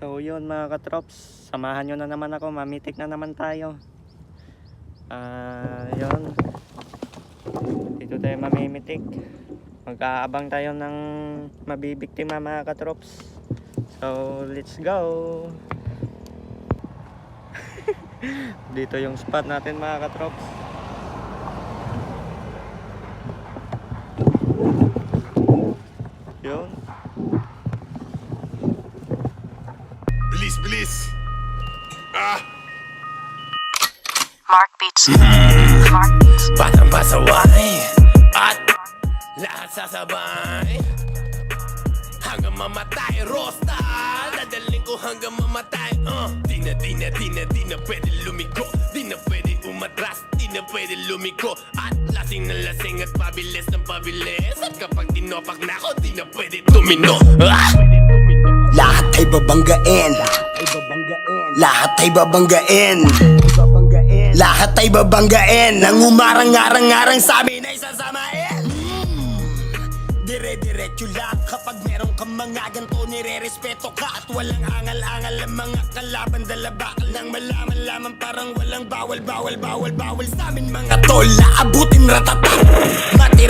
So yun mga katrops, samahan nyo na naman ako, mamitik na naman tayo. Ah, yun. Dito tayo mamimitik. Mag-aabang tayo ng mabibiktima mga katrops. So let's go! Dito yung spot natin mga katrops. Yun. Bilis! Ah! Mark Beats. Mark Beats. Batang pasaway At lahat sasabay Hanggang mamatay Rosta Dadaling ko hanggang mamatay uh. Di na, di na, di na, di na pwede lumiko Di na pwede umatras Di na pwede lumiko At lasing na lasing at pabilis ng pabilis At kapag tinopak na ako Di na pwede tumino ah! Lahat ay babanggain Lahat ay babanggain. Lahat ay babanggain. Nang umarang-arang-arang sa amin ay sasamain Mm. Dire-diretso lang Kapag meron kang mga ganito Nire-respeto ka At walang angal-angal Ang mga kalaban. Dala bakal nang malaman Laman parang walang bawal Bawal, bawal, bawal Sa amin mga tol. Aabutin ratata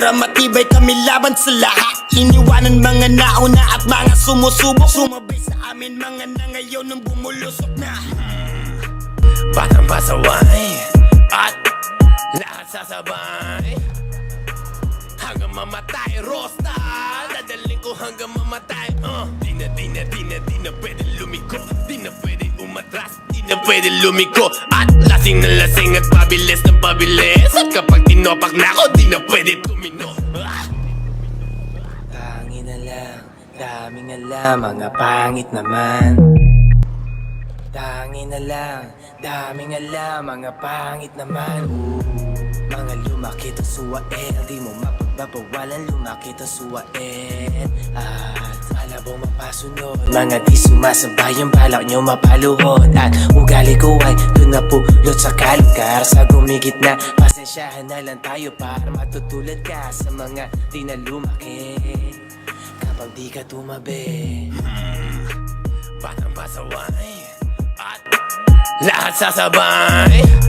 Matira matibay kami laban sa lahat. Iniwanan mga nauna At mga sumusubok Sumabay sa amin mga na ngayon Nung bumulusok na. Batang pasaway At lahat sasabay Hanggang mamatay Rosta. Dadaling ko hanggang mamatay uh. Di na, di na, di na, di na pwede lumiko. Di na pwede umatras pwede lumiko. At lasing na lasing at pabilis ng pabilis. At kapag tinopak na ako Di na pwede tumino. Ah! Pangit na lang, daming alam, mga pangit naman. Tangi na lang, daming alam, mga pangit naman. Mga lumakit ang suwain, di mo mapagbabawalan lumakit ang suwain At mapasunod, mga di sumasabay ang balak nyo mapaluhod. At ugali ko ay doon na pulot sa kalugar Sa gumigit na, pasensyahan na lang tayo para matutulad ka sa mga di na lumaki. Kapag di ka tumabi Batang pasaway At lahat sasabay